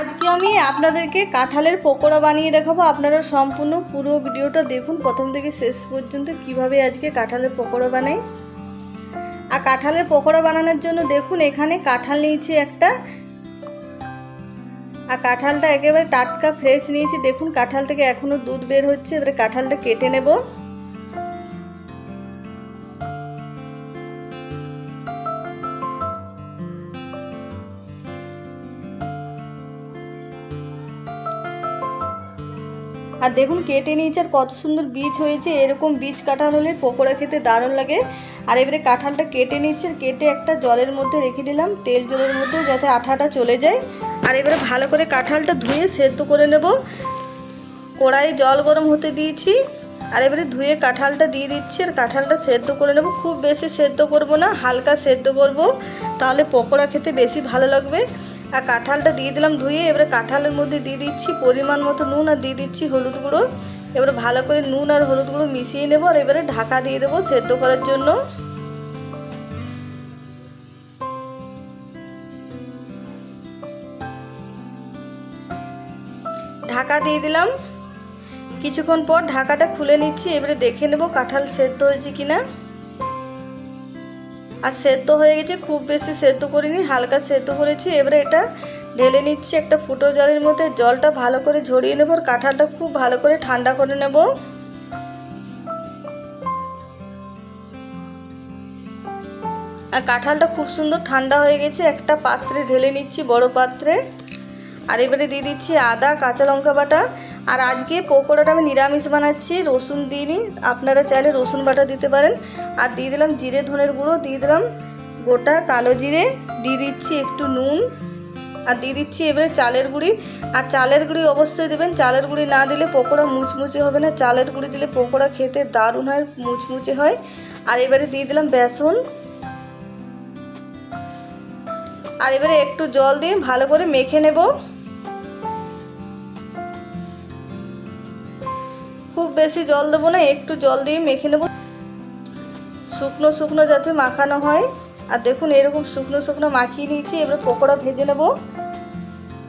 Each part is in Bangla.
আজকে আমি আপনাদেরকে কাঁঠালের পকোড়া বানিয়ে দেখাবো। আপনারা সম্পূর্ণ পুরো ভিডিওটা দেখুন। প্রথম থেকে শেষ পর্যন্ত কীভাবে আজকে কাঁঠালের পকোড়া বানাই। আর কাঁঠালের পকোড়া বানানোর জন্য দেখুন, এখানে কাঁঠাল নিয়েছি একটা। আর কাঁঠালটা একেবারে টাটকা ফ্রেশ নিয়েছি। দেখুন, কাঁঠাল থেকে এখনও দুধ বের হচ্ছে। এবারে কাঁঠালটা কেটে নেব। আর দেখুন কেটে নিয়েছে আর কত সুন্দর বীজ হয়েছে। এরকম বীজ কাঁঠাল হলে পকোড়া খেতে দারুণ লাগে। আর এবারে কাঁঠালটা কেটে নিচ্ছে কেটে একটা জলের মধ্যে রেখে দিলাম, তেল জলের মধ্যে যাতে আঠাটা চলে যায়। আর এবারে ভালো করে কাঁঠালটা ধুয়ে সেদ্ধ করে নেব। কড়াই জল গরম হতে দিয়েছি। আর এবারে ধুয়ে কাঁঠালটা দিয়ে দিচ্ছি আর কাঁঠালটা সেদ্ধ করে নেব। খুব বেশি সেদ্ধ করব না, হালকা সেদ্ধ করব। তাহলে পকোড়া খেতে বেশি ভালো লাগবে। আর কাঁঠালটা দিয়ে দিলাম ধুয়ে, এবারে কাঁঠালের মধ্যে দিয়ে দিচ্ছি পরিমাণ মতো নুন আর দিয়ে দিচ্ছি হলুদ গুঁড়ো। এবারে ভালো করে নুন আর হলুদ গুঁড়ো মিশিয়ে নেব আর এবারে ঢাকা দিয়ে দেবো সেদ্ধ করার জন্য। ঢাকা দিয়ে দিলাম। কিছুক্ষণ পর ঢাকাটা খুলে নিচ্ছি, এবারে দেখে নেব কাঁঠাল সেদ্ধ হয়েছে কিনা। আর সেদ্ধ হয়ে গেছে, খুব বেশি সেদ্ধ করিনি, হালকা সেদ্ধ করেছি। এবারে এটা ঢেলে নিচ্ছি একটা ফুটো জলের মধ্যে, জলটা ভালো করে ঝরিয়ে নেব আর কাঁঠালটা খুব ভালো করে ঠান্ডা করে নেব। আর কাঁঠালটা খুব সুন্দর ঠান্ডা হয়ে গেছে, একটা পাত্রে ঢেলে নিচ্ছি, বড় পাত্রে। আর এবারে দিয়ে দিচ্ছি আদা, কাঁচা লঙ্কা বাটা। আর আজকে পকোড়াটা আমি নিরামিষ বানাচ্ছি, রসুন দিইনি। আপনারা চাইলে রসুন বাটা দিতে পারেন। আর দিয়ে দিলাম জিরে, ধনের গুঁড়ো, দিয়ে দিলাম গোটা কালো জিরে, দিয়ে দিচ্ছি একটু নুন। আর দিয়ে দিচ্ছি এবারে চালের গুঁড়ি। আর চালের গুঁড়ি অবশ্যই দেবেন। চালের গুঁড়ি না দিলে পকোড়া মুচমুচে হবে না। চালের গুঁড়ি দিলে পকোড়া খেতে দারুণ হয়, মুচমুচে হয়। আর এবারে দিয়ে দিলাম বেসন। আর এবারে একটু জল দিয়ে ভালো করে মেখে নেব। খুব বেশি জল দেবো না, একটু জল দিয়ে মেখে নেব। শুকনো শুকনো যাতে মাখানো হয়। আর দেখুন, এরকম শুকনো শুকনো মাখিয়ে নিয়েছি, এবার পকোড়া ভেজে নেব।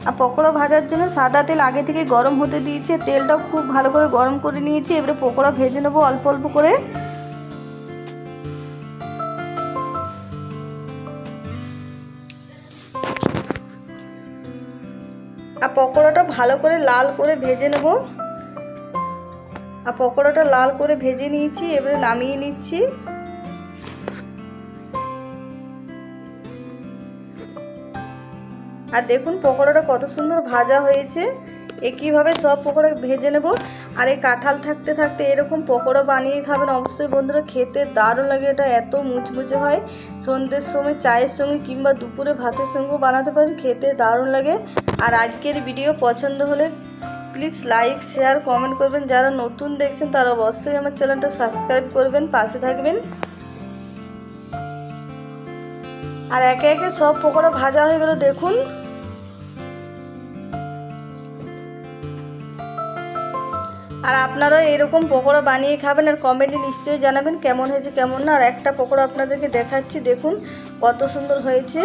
আর পকোড়া ভাজার জন্য সাদা তেল আগে থেকে গরম হতে দিয়েছে, তেলটাও খুব ভালো করে গরম করে নিয়েছি, এবারে পকোড়া ভেজে নেব অল্প অল্প করে। আর পকোড়াটা ভালো করে লাল করে ভেজে নেব। আর পকোড়াটা লাল করে ভেজে নিয়েছি, এবারে নামিয়ে নিচ্ছি। আর দেখুন পকোড়াটা কত সুন্দর ভাজা হয়েছে। একইভাবে সব পকোড়া ভেজে নেব? আর এই কাঁঠাল থাকতে থাকতে এরকম পকোড়া বানিয়ে খাবেন, অবশ্যই বন্ধুরা খেতে দারুণ লাগে, এটা এত মুচমুচে হয়। সন্ধ্যের সময় চায়ের সঙ্গে কিংবা দুপুরে ভাতের সঙ্গেও বানাতে পারেন, খেতে দারুণ লাগে। আর আজকের ভিডিও পছন্দ হলে প্লিজ লাইক শেয়ার কমেন্ট করবেন। যারা নতুন দেখছেন, তারা অবশ্যই আমার চ্যানেলটা সাবস্ক্রাইব করবেন, পাশে থাকবেন। আর একে একে সব পকোড়া ভাজা হয়ে গেল, দেখুন। আর আপনারাও এরকম পকোড়া বানিয়ে খাবেন আর কমেন্টে নিশ্চয়ই জানাবেন কেমন হয়েছে, কেমন না। আর একটা পকোড়া আপনাদেরকে দেখাচ্ছি, দেখুন কত সুন্দর হয়েছে।